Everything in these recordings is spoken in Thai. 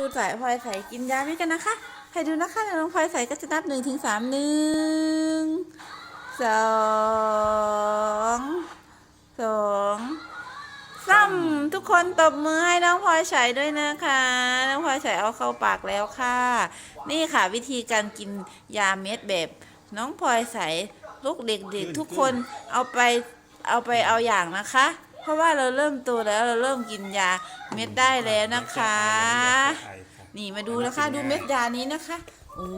ดูสายพลอยใส่กินยาไม่กันนะคะให้ดูนะคะน้องพลอยใส่ก็จะนับหนึ่งถึงสามหนึ่งสองสองสามทุกคนตบมือให้น้องพลอยใส่ด้วยนะคะ น้องพลอยใส่เอาเข้าปากแล้วค่ะ นี่ค่ะวิธีการกินยาเม็ดแบบ น้องพลอยใส่ลูกเด็กๆทุกคนเอาไปเอาไปเอาอย่างนะคะ ราะว่าเราเริ่มโตแล้วเราเริ่มกินยาเม็ดได้แล้วนะคะ นี่มาดูนะคะดูเม็ดยานี้นะคะโอ้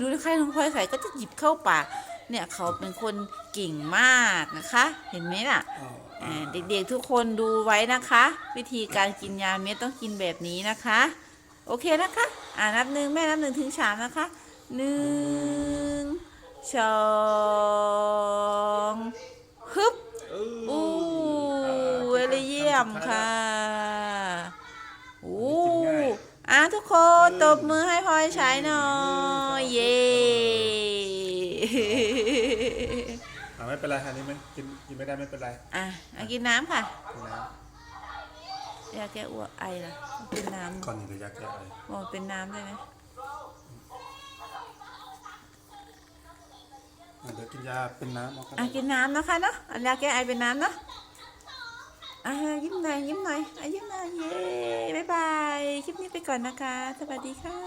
ดูนะคะน้องพลอยใส่ก็จะหยิบเข้าปากเนี่ยเขาเป็นคนเก่งมากนะคะ เห็นไหมน่ะเด็กๆทุกคนดูไว้นะคะ วิธีการกินยาเม็ดต้องกินแบบนี้นะคะ โอเคนะคะ อ่านับหนึ่งแม่นับหนึ่งถึงสามนะคะหนึ่งสองฮึบ เลเยี่ยมค่ะอู้อะทุกคนตบมือให้พลอยใช้หน่อย เย้อ่ไม่เป็นไรอันนี้ไม่กินกินไม่ได้ไม่เป็นไรอะเอากินน้ำค่ะ กินน้ยาแก้อ้วกไอล่ะเป็นน้ำก่อนนี่จะยักแก้ไอำอ๋อเป็นน้ำได้ไหมอะเดี๋ยวกินยาเป็นน้ำเอาก็อะกินน้ำนะคะเนาะอันยาแก้ไอเป็นน้ำเนาะ อะยิ้มหน่อยยิ้มหน่อยอะยิ้มหน่อยเย้บ๊ายบาย คลิปนี้ไปก่อนนะคะ สวัสดีค่ะ